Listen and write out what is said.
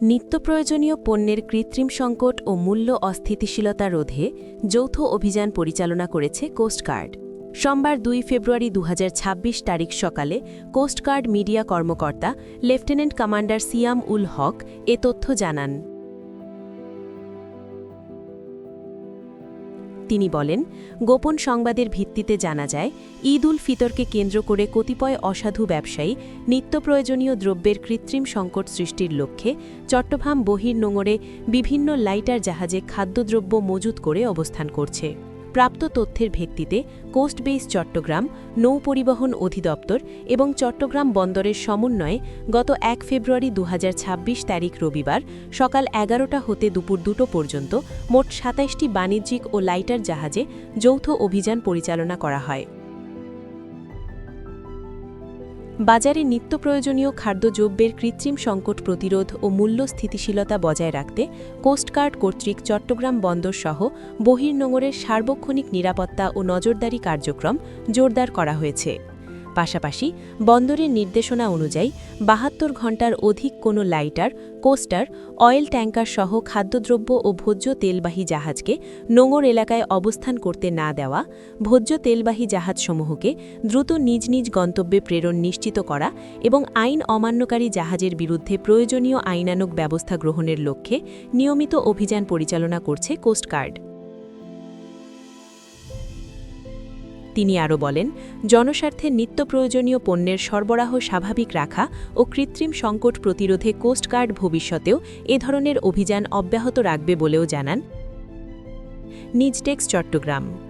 নিত্যপ্রয়োজনীয় পণ্যের কৃত্রিম সংকট ও মূল্য অস্থিতিশীলতা রোধে যৌথ অভিযান পরিচালনা করেছে কোস্টগার্ড সোমবার দুই ফেব্রুয়ারি দু হাজার ছাব্বিশ তারিখ সকালে কোস্টগার্ড মিডিয়া কর্মকর্তা লেফটেন্যান্ট কমান্ডার সিয়াম উল হক এ তথ্য জানান। তিনি বলেন, গোপন সংবাদের ভিত্তিতে জানা যায়, ঈদ উল ফিতরকে কেন্দ্র করে কতিপয় অসাধু ব্যবসায়ী নিত্য প্রয়োজনীয় দ্রব্যের কৃত্রিম সংকট সৃষ্টির লক্ষ্যে চট্টগ্রাম বহির্নোঙরে বিভিন্ন লাইটার জাহাজে খাদ্যদ্রব্য মজুত করে অবস্থান করছে। প্রাপ্ত তথ্যের ভিত্তিতে কোস্ট বেস চট্টগ্রাম নৌ পরিবহন অধিদপ্তর এবং চট্টগ্রাম বন্দরের সমন্বয়ে গত এক ফেব্রুয়ারি দু হাজার ছাব্বিশ তারিখ রবিবার সকাল এগারোটা হতে দুপুর দুটো পর্যন্ত মোট সাতাইশটি বাণিজ্যিক ও লাইটার জাহাজে যৌথ অভিযান পরিচালনা করা হয়। বাজারে নিত্য প্রয়োজনীয় খাদ্যদ্রব্যের কৃত্রিম সংকট প্রতিরোধ ও মূল্য স্থিতিশীলতা বজায় রাখতে কোস্টগার্ড কর্তৃক চট্টগ্রাম বন্দর সহ বহির্নোঙরের সার্বক্ষণিক নিরাপত্তা ও নজরদারি কার্যক্রম জোরদার করা হয়েছে। পাশাপাশি বন্দরের নির্দেশনা অনুযায়ী বাহাত্তর ঘণ্টার অধিক কোনো লাইটার, কোস্টার, অয়েল ট্যাঙ্কার সহ খাদ্যদ্রব্য ও ভোজ্য তেলবাহী জাহাজকে নোঙর এলাকায় অবস্থান করতে না দেওয়া, ভোজ্য তেলবাহী জাহাজসমূহকে দ্রুত নিজ নিজ গন্তব্যে প্রেরণ নিশ্চিত করা এবং আইন অমান্যকারী জাহাজের বিরুদ্ধে প্রয়োজনীয় আইনানুগ ব্যবস্থা গ্রহণের লক্ষ্যে নিয়মিত অভিযান পরিচালনা করছে কোস্টগার্ড। তিনি আরও বলেন, জনস্বার্থে নিত্য প্রয়োজনীয় পণ্যের সরবরাহ স্বাভাবিক রাখা ও কৃত্রিম সংকট প্রতিরোধে কোস্টগার্ড ভবিষ্যতেও এ ধরনের অভিযান অব্যাহত রাখবে বলেও জানান। নিজটেক্স চট্টগ্রাম।